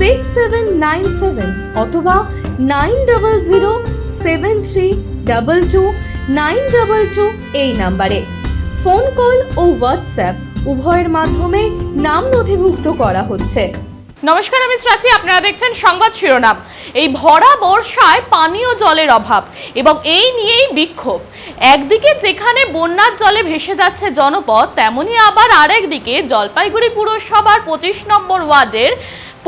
six seven nine seven অথবা nine double zero seven three double two nine double two এই নাম্বারে। Phone, call ও WhatsApp উভয়ের মাধ্যমে নাম নথিভুক্ত করা হচ্ছে। নমস্কার, আমি শ্রাচি। আপনারা দেখছেন সংবাদ শিরোনাম। এই ভরা বর্ষায় পানীয় জলের অভাব এবং এই নিয়েই বিক্ষোভ। একদিকে যেখানে বন্যার জলে ভেসে যাচ্ছে জনপদ, তেমনি আবার আরেক দিকে জলপাইগুড়ি পুরসভার পঁচিশ নম্বর ওয়ার্ডের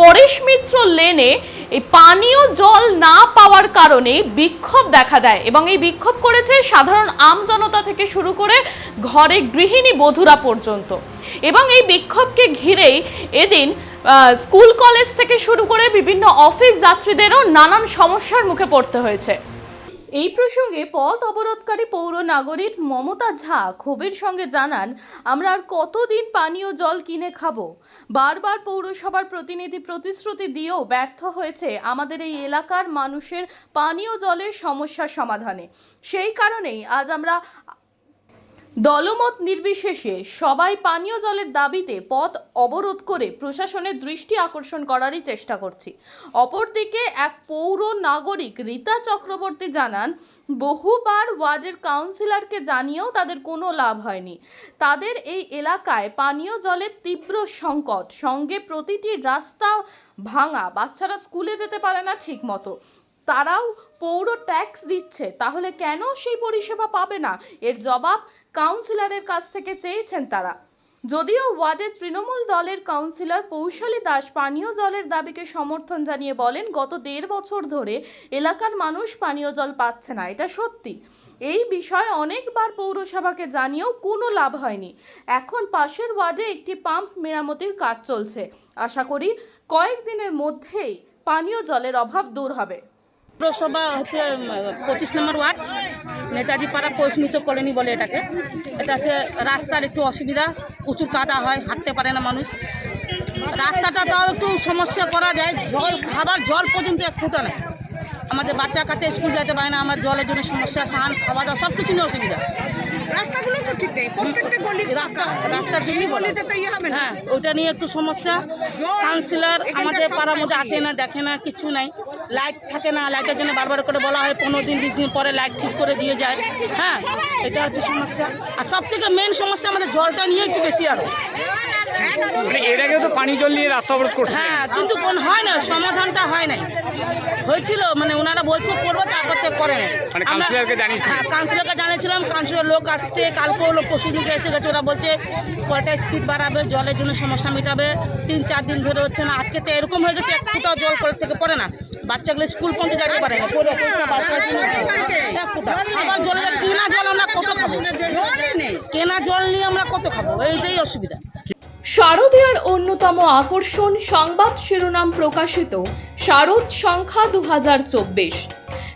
পরেশ মিত্র লেনে এই পানীয় জল না পাওয়ার কারণে বিক্ষোভ দেখা দেয় এবং এই বিক্ষোভ করেছে সাধারণ আম জনতা থেকে শুরু করে ঘরে গৃহিণী বধুরা পর্যন্ত। এবং এই বিক্ষোভকে ঘিরেই এদিন স্কুল কলেজ থেকে শুরু করে বিভিন্ন অফিস যাত্রীদেরও নানান সমস্যার মুখে পড়তে হয়েছে। এই প্রসঙ্গে পথ অবরোধকারী পৌর নাগরিক মমতা ঝা ক্ষোভের সঙ্গে জানান, আমরা আর কতদিন পানীয় জল কিনে খাব? বারবার পৌরসভার প্রতিনিধি প্রতিশ্রুতি দিয়েও ব্যর্থ হয়েছে আমাদের এই এলাকার মানুষের পানীয় জলের সমস্যা সমাধানে। সেই কারণেই আজ আমরা দলমত নির্বিশেষে সবাই পানীয় জলের দাবিতে পথ অবরোধ করে প্রশাসনের দৃষ্টি আকর্ষণ করারই চেষ্টা করছি। অপরদিকে এক পৌর নাগরিক রীতা চক্রবর্তী জানান, বহুবার ওয়ার্ডের কাউন্সিলরকে জানিয়েও তাদের কোনো লাভ হয়নি। তাদের এই এলাকায় পানীয় জলের তীব্র সংকট, সঙ্গে প্রতিটি রাস্তা ভাঙা, বাচ্চারা স্কুলে যেতে পারে না ঠিকমতো। তারাও পৌর ট্যাক্স দিচ্ছে, তাহলে কেন সেই পরিষেবা পাবে না? এর জবাব কাউন্সিলরের কাছ থেকে চেয়েছেন তারা। যদিও ওয়ার্ডের তৃণমূল দলের কাউন্সিলর পৌশালী দাস পানীয় জলের দাবিকে সমর্থন জানিয়ে বলেন, গত দেড় বছর ধরে এলাকার মানুষ পানীয় জল পাচ্ছে না, এটা সত্যি। এই বিষয়ে অনেকবার পৌরসভাকে জানিয়েও কোনো লাভ হয়নি। এখন পাশের ওয়ার্ডে একটি পাম্প মেরামতির কাজ চলছে। আশা করি কয়েকদিনের মধ্যেই পানীয় জলের অভাব দূর হবে। পৌরসভা হচ্ছে পঁচিশ নম্বর ওয়ার্ড। নেতাজি পাড়া পৌষ্মিত কলোনি বলে এটাকে। এটা হচ্ছে রাস্তার একটু অসুবিধা প্রচুর কাদা হয় হাঁটতে পারে না মানুষ। রাস্তাটা তাও একটু সমস্যা করা যায় জল খাবার জল পর্যন্ত এক ফুটো নেই আমাদের বাচ্চা কাছে স্কুল যেতে পারে না আমার জলের জন্য সমস্যা সান খাওয়া দাওয়া সব কিছু নিয়ে অসুবিধা। রাস্তাগুলো তো ঠিক নেই প্রত্যেকটা গলি রাস্তা গলিতে তো ইয়ে হবে না। হ্যাঁ ওইটা নিয়ে একটু সমস্যা। কাউন্সিলর আমাদের পাড়ার মধ্যে আসে না দেখে না কিছু নাই। লাইট থাকে না লাইটের জন্য বারবার করে বলা হয় পনেরো দিন বিশ দিন পরে লাইট ঠিক করে দিয়ে যায়। হ্যাঁ এটা হচ্ছে সমস্যা। আর সব থেকে মেন সমস্যা আমাদের জলটা নিয়ে একটু বেশি আরও। মানে এর আগে তো পানি জল নিয়ে রাস্তা অবরোধ করছে। হ্যাঁ কিন্তু কোন হয় না সমাধানটা হয় নাই। হয়েছিল মানে ওনারা বলছে করব তারপর তো করে নাই। মানে কাউন্সিলরকে জানিয়েছেন? হ্যাঁ কাউন্সিলরকে জানিয়েছিলাম কাউন্সিলর লোক আসছে কালকেও লোক পরশু দিনকে এসে গেছে ওরা বলছে কয়টা স্পিড বাড়াবে জলের জন্য সমস্যা মেটাবে তিন চার দিন ধরে হচ্ছে না। আজকে তো এরকম হয়ে গেছে এক ফুটাও জল কলেজ থেকে পড়ে না। বাচ্চাগুলো স্কুল পর্যন্ত যেতে পারে না। জলে কেনা জল আমরা কত খাব? কেনা জল নিয়ে আমরা কত খাব? এইটাই অসুবিধা। শারদীয়ার অন্যতম আকর্ষণ সংবাদ শিরোনাম প্রকাশিত শারদ সংখ্যা দু হাজার চব্বিশ।